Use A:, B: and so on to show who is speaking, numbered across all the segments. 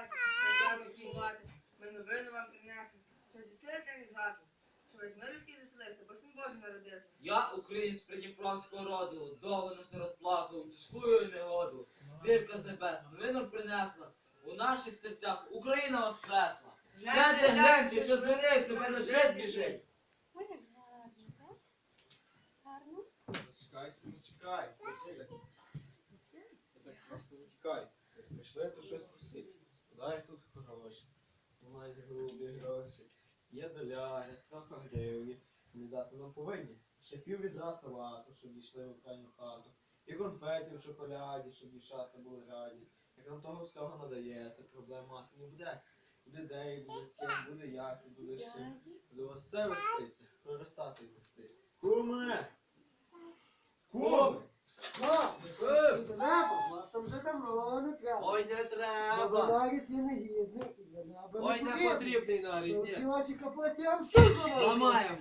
A: не. Ми новину вам принесли. Що зі свята не згасли. Що весь мирський заселився, бо син Божий народився.
B: Я українець придніпровського роду, довго на сирот плакав, тяжкую негоду. Зірка з небес новину принесла. У наших серцях Україна воскресла. Гляньте, гляньте, що звернеться, в мене вже біжить.
C: Ой, як гарно. Гарно.
D: Зачекайте, зачекайте. Так просто не. Прийшли, то щось нам повинні. Ще пів відра салату, щоб дійшли в крайню хату. І конфетів в чоколяді, щоб дівчата були раді. Як нам того всього надаєте, проблем мати не буде. Буде де буде з ким, буде як, і буде з чим. Буде у вас все вестися, проростати і вестися. Куме! Куме!
E: Там вже давно не треба.
F: Ой, не треба.
E: Ці.
F: Ой, не потрібний навіть,
E: Ці
F: ні.
E: ваші капусті я все зламаю.
F: Ламаємо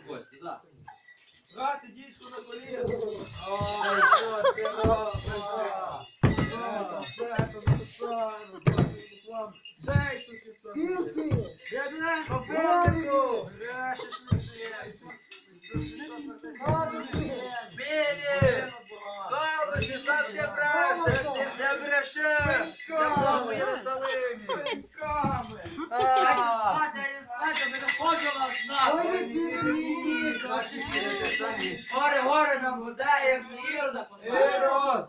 B: Горе, горе нам буде, як Ірода позбавив.
F: Ірод!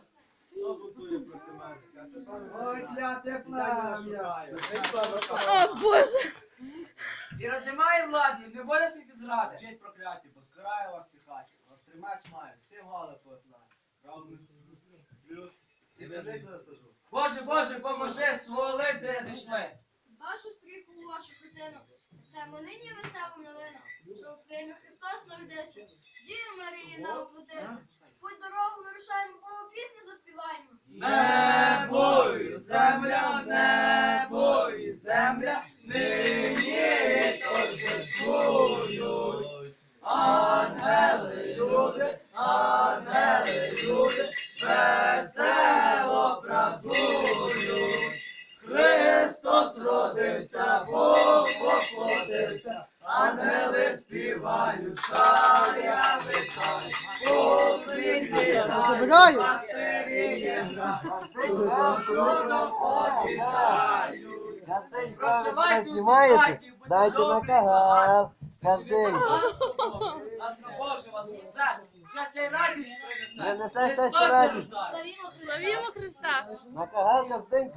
D: Хто будує проти мене?
F: Ой, кляте плам'я!
C: Боже.
B: Ірод немає влади, не буде всіх зради.
G: Вчить прокляті, поскарає вас ті хаті, вас тримач має, всім голи поетла. Правда? Всі п'ятниці засажу.
B: Боже, Боже, поможи, свого лицаря дійшли.
H: Вашу стрійку у вашу хатину. Несемо нині веселу новину, що в Хримі Христос народився, Дію Марії нам оплатився. Путь дорогу вирушаємо, Богу пісню заспіваємо.
B: Небою, земля, небою, земля, нині торжествують. Ангели, люди, ангели, люди, весело празднують. Христос родився, Бог поплодився, ангели співають, царя вітають.
E: Забираю.
B: пастирі є чудо посідають. Прощавайте у хаті, будь
I: Дайте на
B: добрі,
I: канал. Каждый.
B: Ласка Боже вас несе, щастя і радість принесе.
I: Принесе щастя радість.
C: Славімо Христа!
I: На канал каждый.